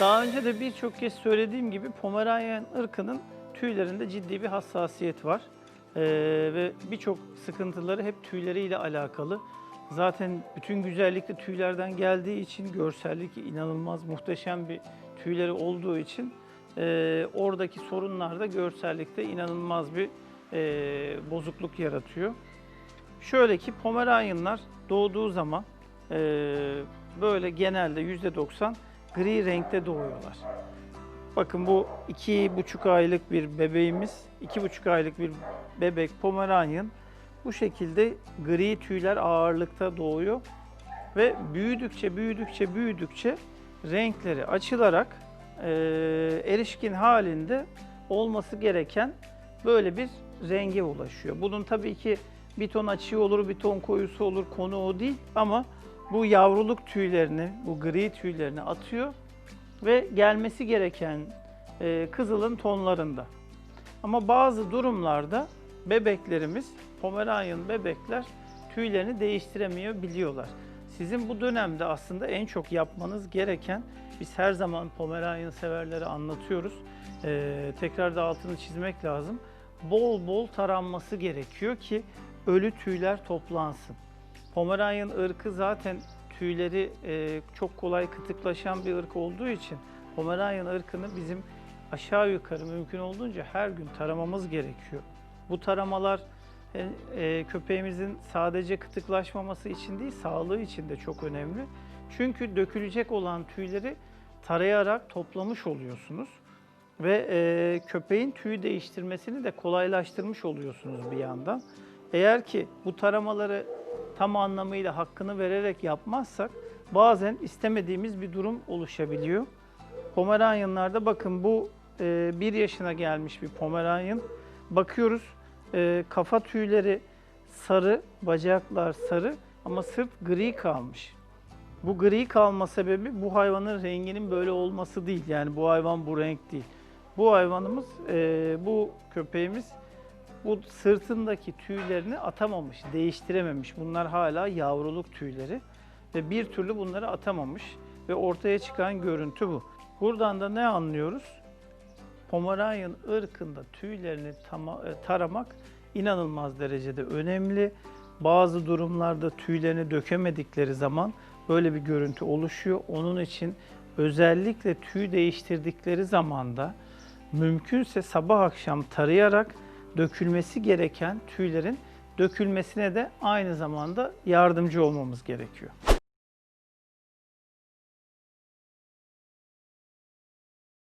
Daha önce de birçok kez söylediğim gibi Pomeranian ırkının tüylerinde ciddi bir hassasiyet var. Ee, ve birçok sıkıntıları hep tüyleriyle alakalı. Zaten bütün güzellik de tüylerden geldiği için görsellik inanılmaz muhteşem bir tüyleri olduğu için e, oradaki sorunlar da görsellikte inanılmaz bir e, bozukluk yaratıyor. Şöyle ki Pomeranianlar doğduğu zaman e, böyle genelde %90 gri renkte doğuyorlar. Bakın bu iki buçuk aylık bir bebeğimiz, iki buçuk aylık bir bebek Pomeranian bu şekilde gri tüyler ağırlıkta doğuyor ve büyüdükçe büyüdükçe büyüdükçe renkleri açılarak e, erişkin halinde olması gereken böyle bir renge ulaşıyor. Bunun tabii ki bir ton açığı olur, bir ton koyusu olur, konu o değil ama bu yavruluk tüylerini, bu gri tüylerini atıyor ve gelmesi gereken e, kızılın tonlarında. Ama bazı durumlarda bebeklerimiz, Pomeranian bebekler tüylerini değiştiremiyor biliyorlar. Sizin bu dönemde aslında en çok yapmanız gereken, biz her zaman Pomeranian severlere anlatıyoruz, e, tekrar da altını çizmek lazım. Bol bol taranması gerekiyor ki ölü tüyler toplansın. Pomeranian ırkı zaten tüyleri e, çok kolay kıtıklaşan bir ırk olduğu için Pomeranian ırkını bizim aşağı yukarı mümkün olduğunca her gün taramamız gerekiyor. Bu taramalar e, e, köpeğimizin sadece kıtıklaşmaması için değil, sağlığı için de çok önemli. Çünkü dökülecek olan tüyleri tarayarak toplamış oluyorsunuz ve e, köpeğin tüy değiştirmesini de kolaylaştırmış oluyorsunuz bir yandan. Eğer ki bu taramaları tam anlamıyla hakkını vererek yapmazsak bazen istemediğimiz bir durum oluşabiliyor. Pomeranianlarda bakın bu e, bir yaşına gelmiş bir Pomeranian. Bakıyoruz e, kafa tüyleri sarı, bacaklar sarı ama sırt gri kalmış. Bu gri kalma sebebi bu hayvanın renginin böyle olması değil. Yani bu hayvan bu renk değil. Bu hayvanımız, e, bu köpeğimiz bu sırtındaki tüylerini atamamış, değiştirememiş. Bunlar hala yavruluk tüyleri ve bir türlü bunları atamamış ve ortaya çıkan görüntü bu. Buradan da ne anlıyoruz? Pomeranian ırkında tüylerini e, taramak inanılmaz derecede önemli. Bazı durumlarda tüylerini dökemedikleri zaman böyle bir görüntü oluşuyor. Onun için özellikle tüy değiştirdikleri zamanda mümkünse sabah akşam tarayarak dökülmesi gereken tüylerin dökülmesine de aynı zamanda yardımcı olmamız gerekiyor.